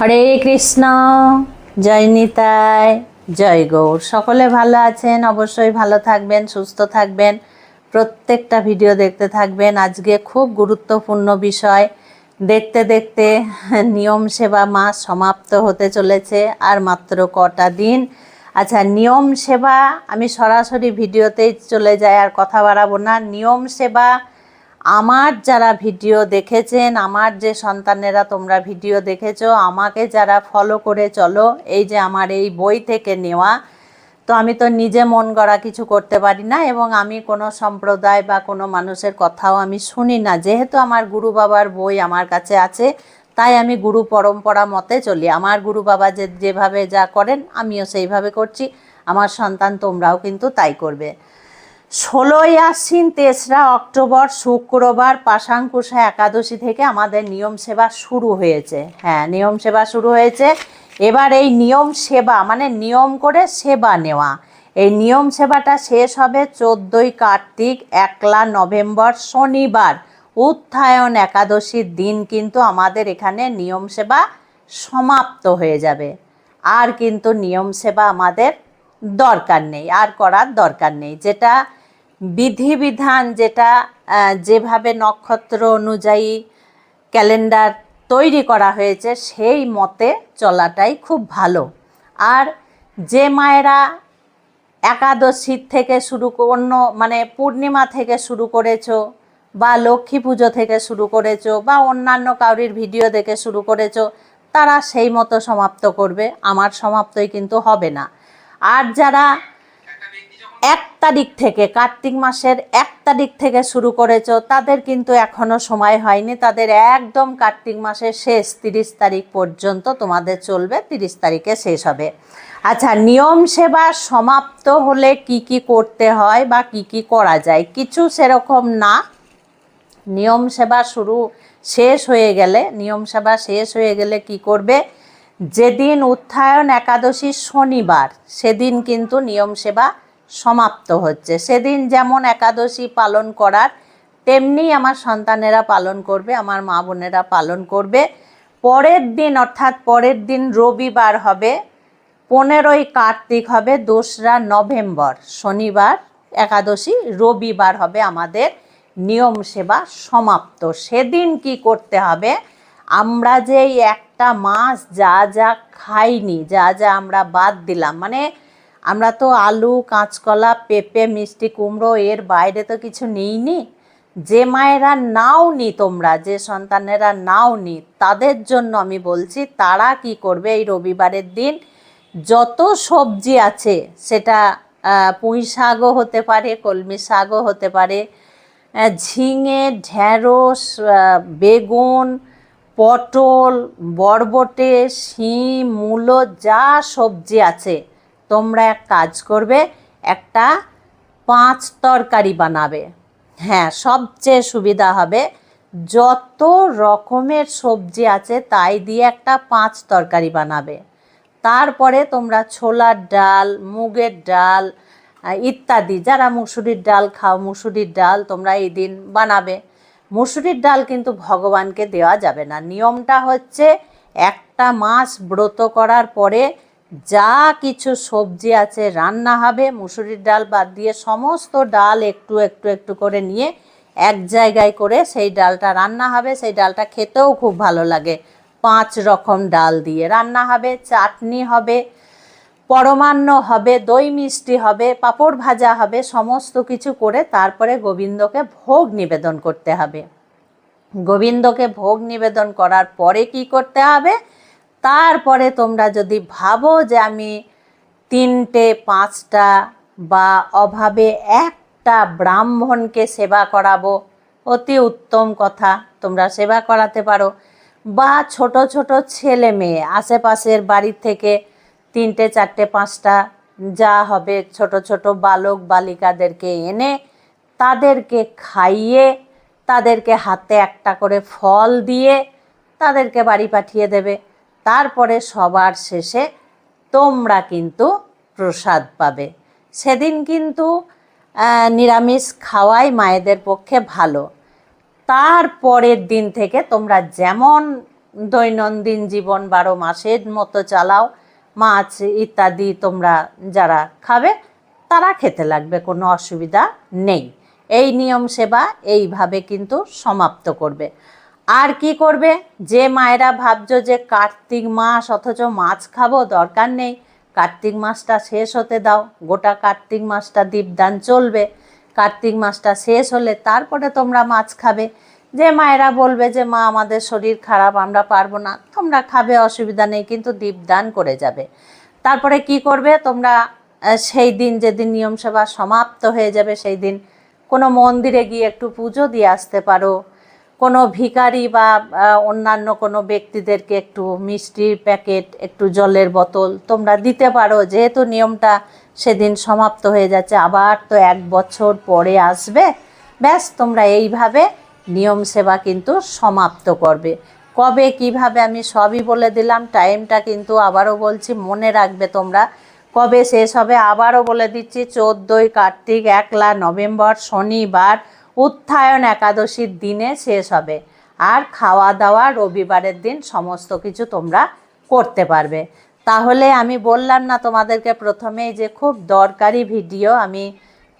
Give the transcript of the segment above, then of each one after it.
হরে কৃষ্ণ। জয় নিতাই। জয় গৌর। সকলে ভালো আছেন? অবশ্যই ভালো থাকবেন, সুস্থ থাকবেন। প্রত্যেকটা ভিডিও দেখতে থাকবেন। আজকে খুব গুরুত্বপূর্ণ বিষয়। দেখতে দেখতে নিয়ম সেবা মাস সমাপ্ত হতে চলেছে আর মাত্র কটা দিন। আচ্ছা নিয়ম সেবা আমি সরাসরি ভিডিওতেই চলে যাই আর কথা বাড়াবো না। নিয়ম সেবা আমার যারা ভিডিও দেখেছেন, আমার যে সন্তানেরা তোমরা ভিডিও দেখেছ, আমাকে যারা ফলো করে চলো, এই যে আমার এই বই থেকে নেওয়া, তো আমি তো নিজে মন গড়া কিছু করতে পারি না এবং আমি কোনো সম্প্রদায় বা কোনো মানুষের কথাও আমি শুনি না। যেহেতু আমার গুরু বাবার বই আমার কাছে আছে, তাই আমি গুরু পরম্পরা মতে চলি। আমার গুরু বাবা যে, যেভাবে যা করেন, আমিও সেইভাবে করছি। আমার সন্তান তোমরাও কিন্তু তাই করবে। ষোলোই আশ্বিন তেসরা অক্টোবর শুক্রবার পাশাঙ্কুশা একাদশী থেকে আমাদের নিয়ম সেবা শুরু হয়েছে। হ্যাঁ নিয়ম সেবা শুরু হয়েছে। এবার এই নিয়ম সেবা মানে নিয়ম করে সেবা নেওয়া। এই নিয়ম সেবাটা শেষ হবে চোদ্দোই কার্তিক, একলা নভেম্বর শনিবার। উত্থায়ন একাদশীর দিন কিন্তু আমাদের এখানে নিয়ম সেবা সমাপ্ত হয়ে যাবে। আর কিন্তু নিয়ম সেবা আমাদের দরকার নেই, আর করার দরকার নেই। যেটা বিধিবিধান যেটা যেভাবে নক্ষত্র অনুযায়ী ক্যালেন্ডার তৈরি করা হয়েছে, সেই মতে চলাটাই খুব ভালো। আর যে মায়েরা একাদশীর থেকে শুরু অন্য মানে পূর্ণিমা থেকে শুরু করেছ বা লক্ষ্মী পুজো থেকে শুরু করেছ বা অন্যান্য কাউরির ভিডিও দেখে শুরু করেছ, তারা সেই মতো সমাপ্ত করবে। আমার সমাপ্তই কিন্তু হবে না। আর যারা এক তারিখ থেকে, কার্তিক মাসের এক তারিখ থেকে শুরু করেছ। তাদের কিন্তু এখনও সময় হয়নি। তাদের একদম কার্তিক মাসের শেষ, তিরিশ তারিখ পর্যন্ত তোমাদের চলবে, তিরিশ তারিখে শেষ হবে। আচ্ছা নিয়ম সেবা সমাপ্ত হলে কি কি করতে হয় বা কি কি করা যায়? কিছু সেরকম না। নিয়ম সেবা শুরু শেষ হয়ে গেলে, নিয়ম সেবা শেষ হয়ে গেলে কি করবে? যেদিন উত্থায়ন একাদশী শনিবার, সেদিন কিন্তু নিয়ম সেবা সমাপ্ত হচ্ছে। সেদিন যেমন একাদশী পালন করার, তেমনি আমার সন্তানেরা পালন করবে, আমার মা বোনেরা পালন করবে। পরের দিন, অর্থাৎ পরের দিন রবিবার হবে, পনেরোই কার্তিক হবে, দোসরা নভেম্বর, শনিবার, একাদশী, রবিবার হবে আমাদের নিয়ম সেবা সমাপ্ত। সেদিন কি করতে হবে? আমরা যে এই একটা মাস যা যা খাইনি, যা যা আমরা বাদ দিলাম মানে আমরা তো আলু, কাঁচকলা, পেঁপে, মিষ্টি, কুমড়ো, এর বাইরে তো কিছু নিইনি। যে মায়েরা নাও নি তোমরা, যে সন্তানেরা নাও নি তাদের জন্য আমি বলছি, তারা কি করবে এই রবিবারের দিন? যত সবজি আছে, সেটা পুঁই শাকও হতে পারে, কলমি শাকও হতে পারে ঝিঙে ঢ্যাঁড়স বেগুন, পটল, বরবটে, শিম, মূলো, যা সবজি আছে তোমরা এক কাজ করবে, একটা পাঁচ তরকারি বানাবে। হ্যাঁ সবচেয়ে সুবিধা হবে যত রকমের সবজি আছে তাই দিয়ে একটা পাঁচ তরকারি বানাবে। তারপরে তোমরা ছোলার ডাল, মুগের ডাল ইত্যাদি, যারা মুসুরির ডাল খাও, মুসুরির ডাল তোমরা এই দিন বানাবে। মুসুরির ডাল কিন্তু ভগবানকে দেওয়া যাবে না। নিয়মটা হচ্ছে একটা মাস ব্রত করার পরে যা কিছু সবজি আছে, রান্না হবে, মুসুরির ডাল বাদ দিয়ে সমস্ত ডাল একটু একটু একটু করে নিয়ে এক জায়গায় করে সেই ডালটা রান্না হবে। সেই ডালটা খেতেও খুব ভালো লাগে। পাঁচ রকম ডাল দিয়ে রান্না হবে, চাটনি হবে, পরমান্ন হবে, দই মিষ্টি হবে, পাঁপড় ভাজা হবে, সমস্ত কিছু করে তারপরে গোবিন্দকে ভোগ নিবেদন করতে হবে। গোবিন্দকে ভোগ নিবেদন করার পরে কি করতে হবে? তারপরে তোমরা যদি ভাবো যে আমি তিনটে, পাঁচটা বা অভাবে একটা ব্রাহ্মণকে সেবা করাবো, অতি উত্তম কথা, তোমরা সেবা করাতে পারো। বা ছোট ছোট ছেলে মেয়ে, আশেপাশের বাড়ির থেকে তিনটে, চারটে, পাঁচটা যা হবে ছোট ছোট বালক, বালিকাদেরকে এনে তাদেরকে খাইয়ে, তাদেরকে হাতে একটা করে ফল দিয়ে তাদেরকে বাড়ি পাঠিয়ে দেবে। তারপরে সবার শেষে তোমরা কিন্তু প্রসাদ পাবে। সেদিন কিন্তু নিরামিষ খাওয়াই মায়েদের পক্ষে ভালো। তার পরের দিন থেকে তোমরা যেমন দৈনন্দিন জীবন বারো মাসের মতো চালাও, মাছ ইত্যাদি তোমরা যারা খাবে, তারা খেতে লাগবে, কোনো অসুবিধা নেই। এই নিয়ম সেবা এইভাবে কিন্তু সমাপ্ত করবে। আর কি করবে? যে মায়েরা ভাবছ যে কার্তিক মাস, অথচ মাছ খাব, দরকার নেই। কার্তিক মাসটা শেষ হতে দাও। গোটা কার্তিক মাসটা দীপদান চলবে। কার্তিক মাসটা শেষ হলে তারপরে তোমরা মাছ খাবে। যে মায়েরা বলবে যে, মা, আমাদের শরীর খারাপ, আমরা পারব না। তোমরা খাবে, অসুবিধা নেই, কিন্তু দীপদান করে যাবে। তারপরে কি করবে? তোমরা সেই দিন যেদিন নিয়ম সেবা সমাপ্ত হয়ে যাবে, সেই দিন কোনো মন্দিরে গিয়ে একটু পুজো দিয়ে আসতে পারো। কোনো ভিখারি বা অন্যান্য কোনো ব্যক্তিদেরকে একটু মিষ্টির প্যাকেট, একটু জলের বোতল তোমরা দিতে পারো। যেহেতু নিয়মটা সেদিন সমাপ্ত হয়ে যাচ্ছে, আবার তো এক বছর পরে আসবে। ব্যাস, তোমরা এইভাবে নিয়ম সেবা কিন্তু সমাপ্ত করবে। কবে, কীভাবে, আমি সবই বলে দিলাম, টাইমটা কিন্তু আবারও বলছি, মনে রাখবে তোমরা। কবে শেষ হবে আবারও বলে দিচ্ছি, চোদ্দোই কার্তিক, একলা নভেম্বর, শনিবার উত্থায়ন একাদশীর দিনে শেষ হবে। আর খাওয়া দাওয়া রবিবারের দিন সমস্ত কিছু তোমরা করতে পারবে। তাহলে আমি বললাম না তোমাদেরকে প্রথমেই যে খুব দরকারি ভিডিও আমি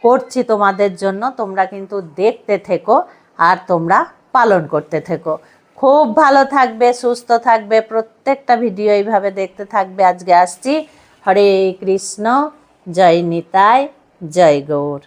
করছি তোমাদের জন্য, তোমরা কিন্তু দেখতে থেকো আর তোমরা পালন করতে থেকো। খুব ভালো থাকবে, সুস্থ থাকবে, প্রত্যেকটা ভিডিও এইভাবে দেখতে থাকবে। আজকে আসছি। হরে কৃষ্ণ, জয় নিতাই, জয় গৌর।